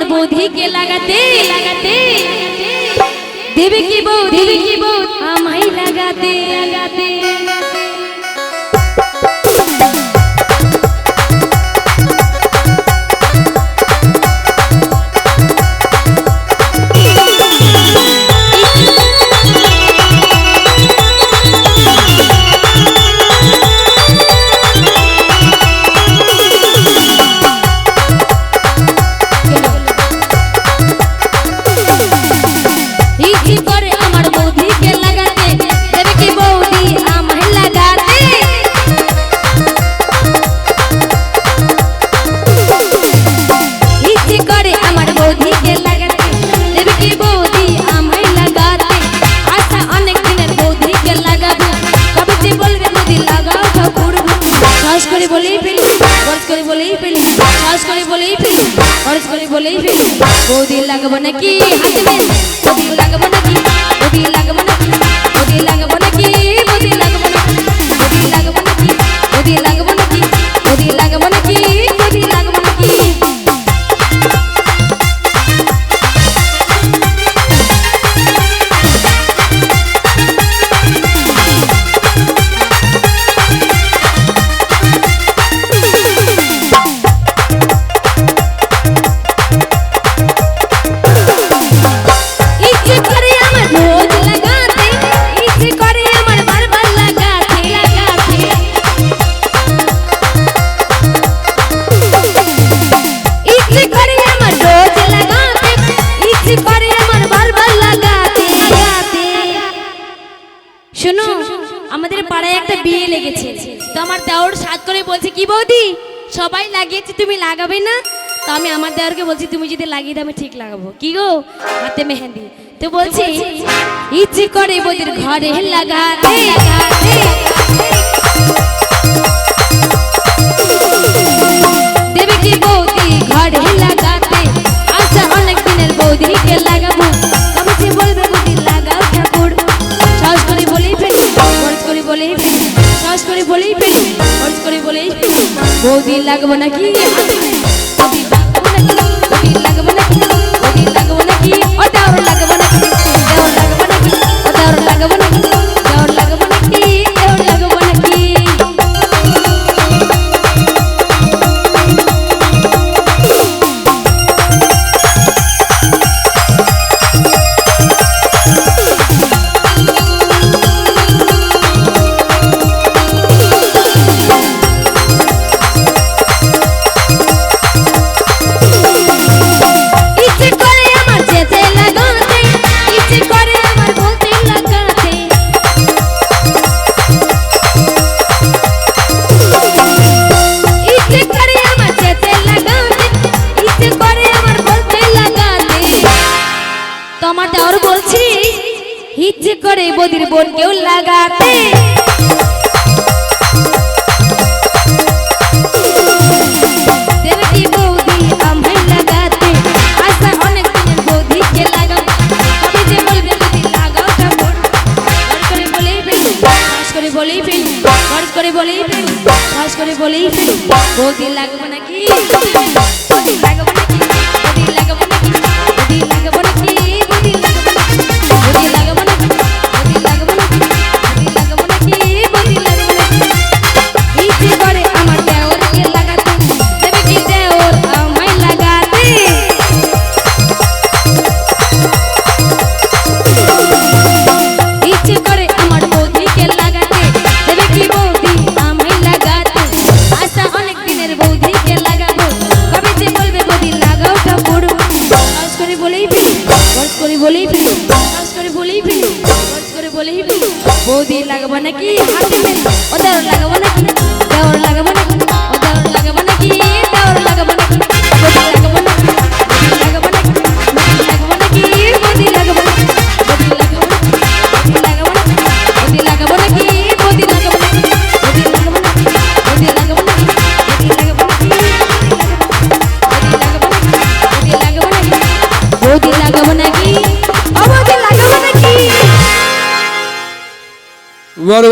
আমার বৌদিকে লাগাতে লাগাতে দেবে কি বউ দেবে কি বউ আমায় লাগাতে লাগাতে সাহস করে বলেই ফেলি খরচ করে বলেই ফেলি, সাহস করে বলেই ফেলি খরচ করে বলেই ফেলি। বৌদি লাগাবো নাকি হাতে বৌদি লাগাবো নাকি? শোনো আমাদের পাড়ায় একটা বিয়ে লেগেছে। তো আমার দেওর সাত করে বলছে কি বৌদি? সবাই লাগিয়েছি তুমি লাগাবে না? তো আমি আমার দেওয়ারকে বলছি তুমি যদি লাগিয়ে দাও আমি ঠিক লাগাবো। কি গো? হাতে মেহেন্দি। তো বলছি ইচ্ছে করে বৌদির ঘরে লাগাতে। লাগাতে। বৌদি লাগবো নাকি? বৌদি লাগবো নাকি? বৌদি লাগবো খরচ করে বলেই ফেলি খরচ করে বলেই ফেলি খরচ করে বলেই ফেলি বৌদি লাগবো নাকি? লাগাবো। বলেই ফেলি সাহস করে বলেই ফেলি সাহস করে বলেই ফেলি বৌদি লাগাবো নাকি? হাতে ফেলি ওদের লাগাবো নাকি?